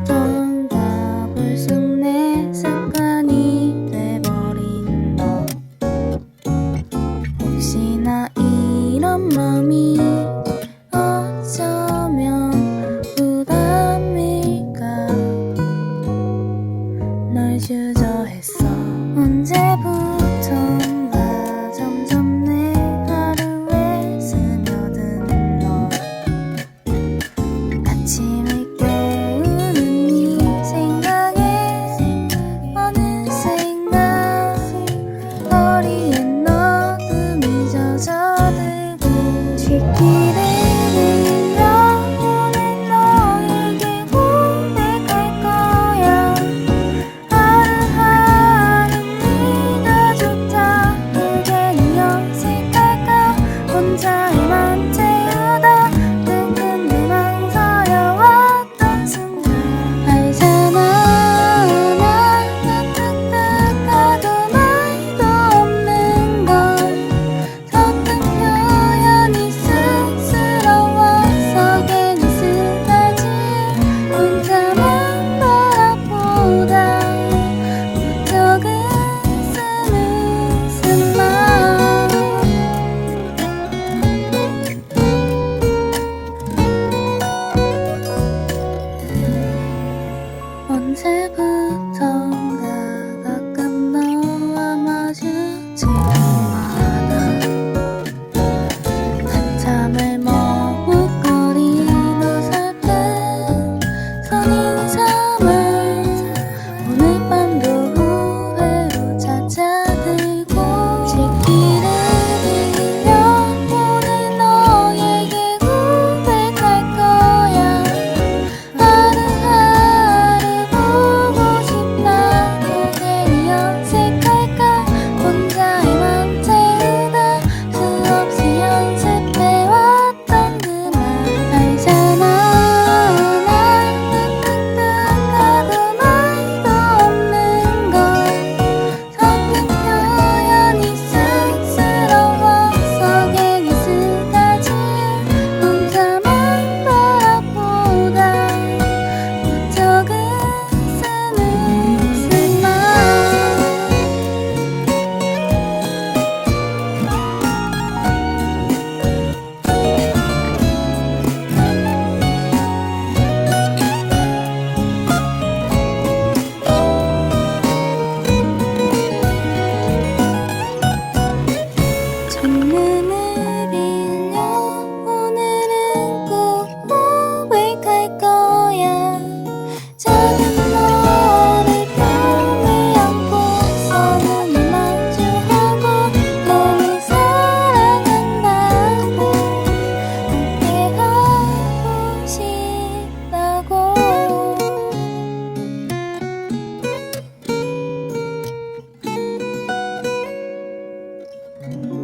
언제부턴가 불쑥 내 습관이 돼버린 너 혹시나 이런 맘이 再不 thank mm -hmm. you